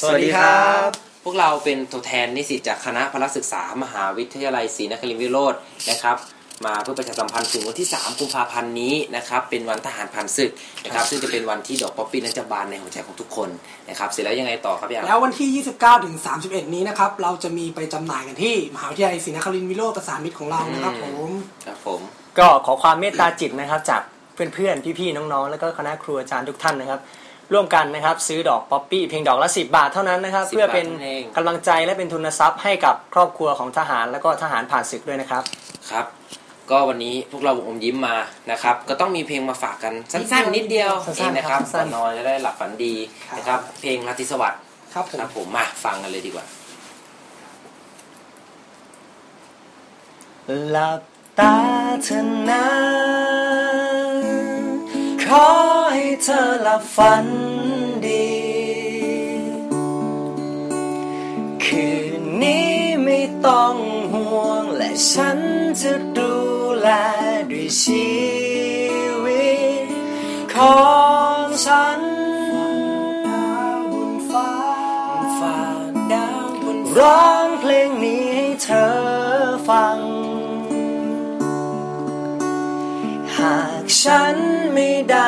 สวัสดีครับ พวกเราเป็นตัวแทนนิสิตจากคณะพละศึกษามหาวิทยาลัยศรีนครินทรวิโรธนะครับ มาเพื่อประชาสัมพันธ์ถึงวันที่ 3 กุมภาพันธ์นี้นะครับ เป็นวันทหารผ่านศึกนะครับ ซึ่งจะเป็นวันที่ดอกป๊อปปี้นั้นจะบานในหัวใจของทุกคนนะครับ เสร็จแล้วยังไงต่อครับพี่อาร์มแล้ววันที่ 29 ถึง 31 นี้นะครับ เราจะมีไปจำหน่ายกันที่มหาวิทยาลัยศรีนครินทรวิโรธประสานมิตรของเรานะครับผมครับผม ก็ขอความเมตตาจิตนะครับจากเพื่อนๆ พี่ๆ น้องๆ แล้วก็คณะครูอาจารย์ทุกท่านนะครับ ร่วมกันนะครับ ซื้อดอกป๊อปปี้เพียงดอกละ 10 บาทเท่านั้นนะครับ 10เพื่อเป็นบาทเท่านั้นเอง กำลังใจและเป็นทุนทรัพย์ให้กับครอบครัวของทหารแล้วก็ทหารผ่านศึกด้วยนะครับ ครับ ก็วันนี้พวกเราวงอมยิ้มมานะครับ ก็ต้องมีเพลงมาฝากกันสั้นๆนิดเดียวสั้นๆเองนะครับสั้ก่อนนๆนอนจะได้หลับฝันดีนะครับ เพลงราตรีสวัสดิ์ครับผม ครับผมมาฟังกันเลยดีกว่า หลับตาเธอนะขอให้ เธอหลับฝันดี คืนนี้ไม่ต้องห่วง และฉันจะดูแลด้วยชีวิต ของฉันบนฟ้าดาวบนฟ้าร้องเพลงนี้ให้เธอฟัง หากฉันไม่ได้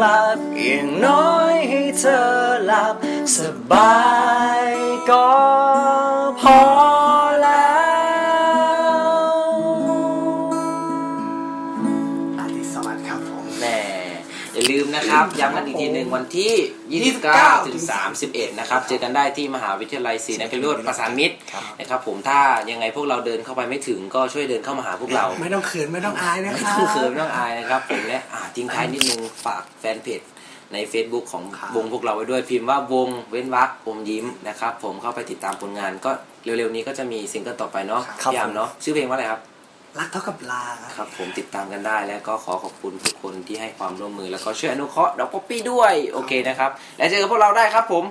กลับอย่างน้อยให้เธอหลับสบายก็พอแล้วอาตรีสวัสดิ์ครับผม อย่าลืมนะครับ ย้ำกันอีกทีหนึ่งวันที่29 29 ถึง 31 นะครับ เจอกันได้ที่มหาวิทยาลัยศรีนครินทรประสานมิตรนะครับผมถ้ายังไงพวกเราเดินเข้าไปไม่ถึงก็ช่วยเดินเข้ามาหาพวกเรา ไม่ต้องเขินไม่ต้องอายนะไม่ครับต้องเขินไม่ต้องอายนะครับผมและอ่าทิ้งท้ายนิดนึงฝากแฟนเพจใน Facebook ของครับวงพวกเราไว้ด้วยพิมพ์ว่าวงเว้นวรรคอมยิ้มนะครับผมเข้าไปติดตามผลงานก็เร็วๆนี้ก็จะมีซิงเกิลต่อไปเนาะครับพี่ยามเนาะชื่อเพลงว่าอะไรครับ รักเท่ากับลาครับผมติดตามกันได้แล้วก็ขอขอบคุณทุกคนที่ให้ความร่วมมือแล้วก็ช่วยอนุเคราะห์ดอกป๊อปปี้ด้วย โอเคนะครับ แล้วเจอกับพวกเราได้ครับผม